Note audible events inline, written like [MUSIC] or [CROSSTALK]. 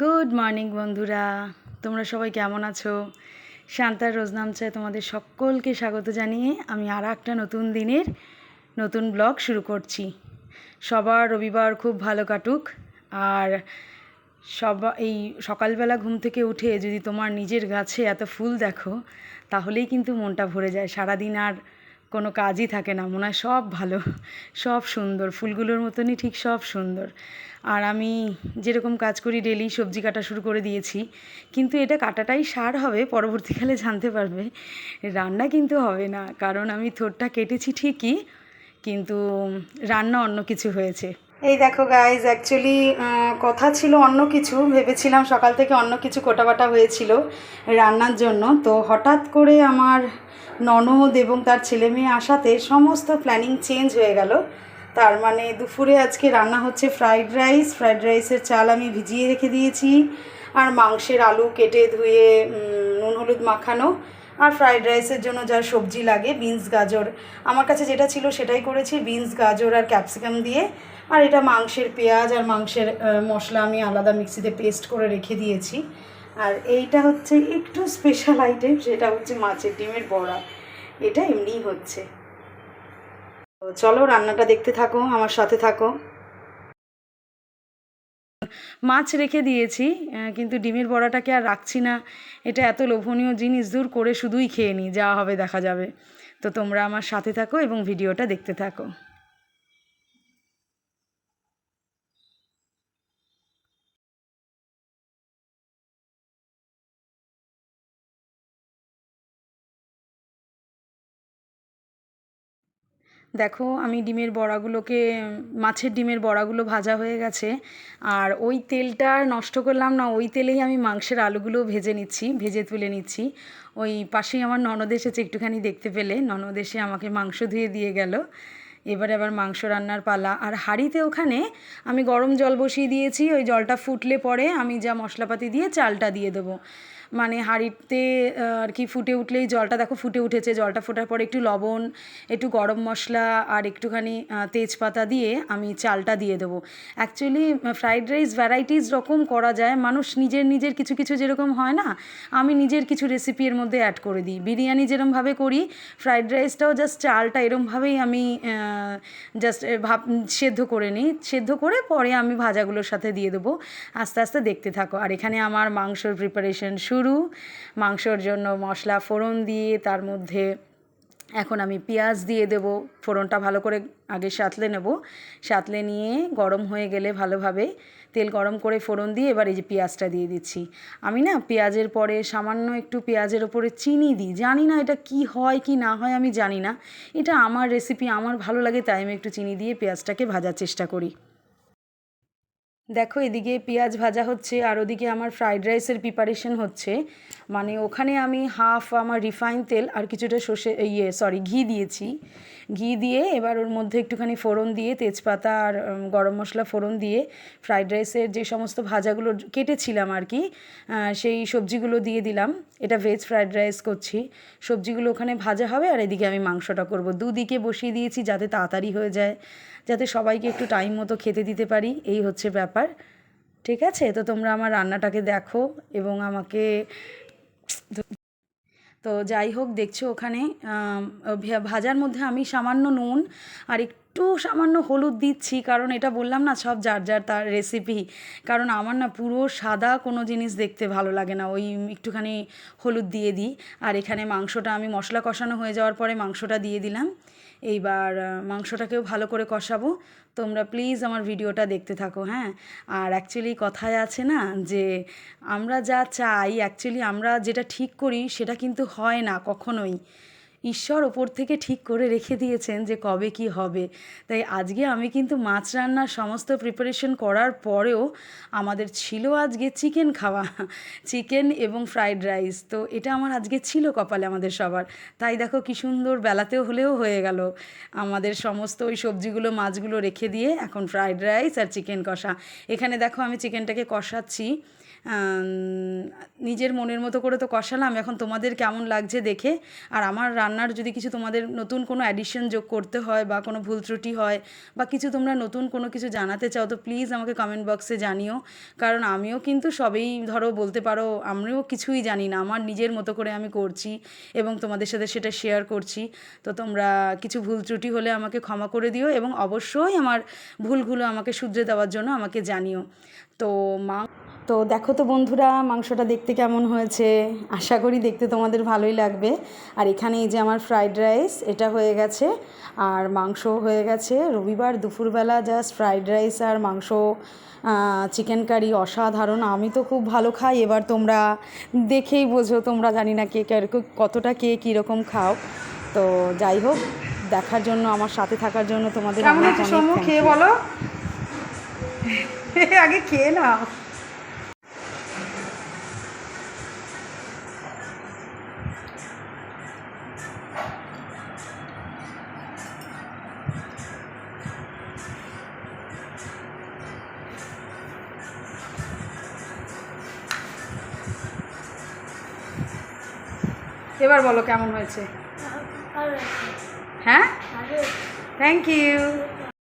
Good morning বন্ধুরা। তোমরা সবাই কেমন আছো? শান্তার রোজনামচায় তোমাদের সকলকে স্বাগত জানিয়ে আমি আর একটা নতুন দিনের নতুন ব্লগ শুরু করছি। সবার রবিবার খুব ভালো কাটুক। আর সবা, এই সকালবেলা ঘুম থেকে উঠে যদি তোমার নিজের গাছে এত ফুল দেখো, তাহলেই কিন্তু মনটা ভরে যায়। সারাদিন আর কোনো কাজই থাকে না। মনে হয় সব ভালো, সব সুন্দর, ফুলগুলোর মতনই ঠিক সব সুন্দর। আর আমি যেরকম কাজ করি ডেলি সবজি কাটা শুরু করে দিয়েছি, কিন্তু এটা কাটাটাই সার হবে, পরবর্তীকালে জানতে পারবে। রান্না কিন্তু হবে না, কারণ আমি থোরটা কেটেছি ঠিকই, কিন্তু রান্না অন্য কিছু হয়েছে। এই দেখো গাইজ অ্যাকচুয়ালি কথা ছিল অন্য কিছু, ভেবেছিলাম সকাল থেকে অন্য কিছু কোটাবাটা হয়েছিল রান্নার জন্য। তো হঠাৎ করে আমার ননদ এবং তার ছেলে মেয়ে আসাতে সমস্ত প্ল্যানিং চেঞ্জ হয়ে গেল। তার মানে দুপুরে আজকে রান্না হচ্ছে ফ্রাইড রাইস ফ্রাইড রাইসের চাল আমি ভিজিয়ে রেখে দিয়েছি আর মাংসের আলু কেটে ধুয়ে নুন হলুদ মাখানো আর ফ্রাইড রাইসের জন্য যা সবজি লাগে বিনস গাজর। আমার কাছে যেটা ছিল সেটাই করেছি বিনস গাজর আর ক্যাপসিকাম দিয়ে। আর এটা মাংসের পেঁয়াজ আর মাংসের মশলা আমি আলাদা মিক্সিতে পেস্ট করে রেখে দিয়েছি। আর এইটা হচ্ছে একটু স্পেশাল আইটেম সেটা হচ্ছে মাছের ডিমের বড়া। এটা এমনিই হচ্ছে। চলো রান্নাটা দেখতে থাকো, আমার সাথে থাকো। মাছ রেখে দিয়েছি কিন্তু ডিমের বড়াটাকে আর রাখছি না। এটা এত লোভনীয় জিনিস, দূর করে শুধুই খেয়ে নিই যা হবে দেখা যাবে। তো তোমরা আমার সাথে থাকো এবং ভিডিওটা দেখতে থাকো। দেখো, আমি ডিমের বড়াগুলোকে, মাছের ডিমের বড়াগুলো ভাজা হয়ে গেছে, আর ওই তেলটা নষ্ট করলাম না, ওই তেলেই আমি মাংসের আলুগুলো ভেজে নিচ্ছি, ভেজে তুলে নিচ্ছি। ওই পাশেই আমার ননদ এসেছে একটুখানি দেখতে পেলে, ননদ এসে আমাকে মাংস ধুয়ে দিয়ে গেল। এবারে আবার মাংস রান্নার পালা। আর হাঁড়িতে ওখানে আমি গরম জল বসিয়ে দিয়েছি, ওই জলটা ফুটলে পরে আমি যা মশলাপাতি দিয়ে চালটা দিয়ে দেবো। মানে হাঁড়িতে আর কি ফুটে উঠলেই জলটা, দেখো ফুটে উঠেছে, জলটা ফোটার পরে একটু লবণ, একটু গরম মশলা আর একটুখানি তেজপাতা দিয়ে আমি চালটা দিয়ে দেবো। অ্যাকচুয়ালি ফ্রাইড রাইস ভ্যারাইটিস রকম করা যায়, মানুষ নিজের নিজের কিছু কিছু যেরকম হয় না, আমি নিজের কিছু রেসিপি এর মধ্যে অ্যাড করে দিই। বিরিয়ানি যেরমভাবে করি ফ্রাইড রাইসটাও জাস্ট চালটা এরমভাবেই আমি জাস্ট ভাব সেদ্ধ করে নিই। সেদ্ধ করে পরে আমি ভাজাগুলোর সাথে দিয়ে দেবো। আস্তে আস্তে দেখতে থাকো। আর এখানে আমার মাংসর প্রিপারেশন শুরু। মাংসর জন্য মশলা ফোড়ন দিয়ে তার মধ্যে এখন আমি পেঁয়াজ দিয়ে দেবো। ফোড়নটা ভালো করে আগে সাঁতলে নেব। সাঁতলে নিয়ে গরম হয়ে গেলে ভালোভাবে তেল গরম করে ফোড়ন দিয়ে এবার এই যে পেঁয়াজটা দিয়ে দিচ্ছি। আমি না পেঁয়াজের পরে সামান্য একটু পেঁয়াজের ওপরে চিনি দিই। জানি না এটা কি হয়, কি না হয়, আমি জানি না। এটা আমার রেসিপি আমার ভালো লাগে তাই আমি একটু চিনি দিয়ে পেঁয়াজটাকে ভাজার চেষ্টা করি। দেখো, এদিকে পেঁয়াজ ভাজা হচ্ছে আর ওদিকে আমার ফ্রাইড রাইসের প্রিপারেশন হচ্ছে। মানে ওখানে আমি হাফ আমার রিফাইন তেল আর কিছুটা সর্ষে ইয়ে সরি ঘি দিয়েছি। ঘি দিয়ে এবার ওর মধ্যে একটুখানি ফোড়ন দিয়ে, তেজপাতা আর গরম মশলা ফোড়ন দিয়ে ফ্রাইড রাইসের যে সমস্ত ভাজাগুলো কেটেছিলাম আর কি সেই সবজিগুলো দিয়ে দিলাম। এটা ভেজ ফ্রাইড রাইস করছি। সবজিগুলো ওখানে ভাজা হবে আর এদিকে আমি মাংসটা করব। দুদিকে বসিয়ে দিয়েছি যাতে তাড়াতাড়ি হয়ে যায়, যাতে সবাইকে একটু টাইম মতো খেতে দিতে পারি। এই হচ্ছে ব্যাপার। ঠিক আছে? তো তোমরা আমার রান্নাটাকে দেখো এবং আমাকে তো যাই হোক, দেখছ ওখানে ভাজার মধ্যে আমি সামান্য নুন আর একটু সামান্য হলুদ দিচ্ছি, কারণ এটা বললাম না সব যার যার তার রেসিপি কারণ আমার না পুরো সাদা কোনো জিনিস দেখতে ভালো লাগে না, ওই একটুখানি হলুদ দিয়ে দিই। আর এখানে মাংসটা আমি মশলা কষানো হয়ে যাওয়ার পরে মাংসটা দিয়ে দিলাম। এইবার মাংসটাকেও ভালো করে কষাবো। তোমরা প্লিজ আমার ভিডিওটা দেখতে থাকো হ্যাঁ? আর অ্যাকচুয়ালি কথায় আছে না যে, আমরা যা চাই অ্যাকচুয়ালি আমরা যেটা ঠিক করি সেটা কিন্তু হয় না কখনোই। ঈশ্বর ওপর থেকে ঠিক করে রেখে দিয়েছেন যে কবে কি হবে। তাই আজকে আমি কিন্তু মাছ রান্নার সমস্ত প্রিপারেশন করার পরেও আমাদের ছিল আজকে চিকেন খাওয়া চিকেন এবং ফ্রাইড রাইস তো এটা আমার আজকে ছিল কপালে আমাদের সবার। তাই দেখো কি সুন্দর বেলাতেও হলেও হয়ে গেল। আমাদের সমস্ত ওই সবজিগুলো, মাছগুলো রেখে দিয়ে এখন ফ্রাইড রাইস আর চিকেন কষা। এখানে দেখো আমি চিকেনটাকে কষাচ্ছি। নিজের মনের মতো করে তো কষালাম, এখন তোমাদের কেমন লাগছে দেখে। আর আমার রান্নার যদি কিছু তোমাদের নতুন কোনো অ্যাডিশন যোগ করতে হয় বা কোনো ভুল ত্রুটি হয় বা কিছু তোমরা নতুন কোনো কিছু জানাতে চাও, তো প্লিজ আমাকে কমেন্ট বক্সে জানিও। কারণ আমিও কিন্তু সবেই ধরো বলতে পারো, আমিও কিছুই জানি না, আমার নিজের মতো করে আমি করছি এবং তোমাদের সাথে সেটা শেয়ার করছি। তো তোমরা কিছু ভুল ত্রুটি হলে আমাকে ক্ষমা করে দিও এবং অবশ্যই আমার ভুলগুলো আমাকে শুধরে দেওয়ার জন্য আমাকে জানিও। তো মা তো দেখো তো বন্ধুরা মাংসটা দেখতে কেমন হয়েছে? আশা করি দেখতে তোমাদের ভালোই লাগবে। আর এখানে এই যে আমার ফ্রাইড রাইস এটা হয়ে গেছে। আর মাংস হয়ে গেছে। রবিবার দুপুরবেলা জাস্ট ফ্রাইড রাইস আর মাংস চিকেন কারি অসাধারণ। আমি তো খুব ভালো খাই এবার তোমরা দেখেই বোঝো তোমরা জানি না কে কে- কতটা কে কীরকম খাও। তো যাই হোক দেখার জন্য আমার সাথে থাকার জন্য তোমাদের খেয়ে বলো। [LAUGHS] আগে খেয়ে নাও। এবার বলো কেমন হয়েছে? হ্যাঁ? Thank you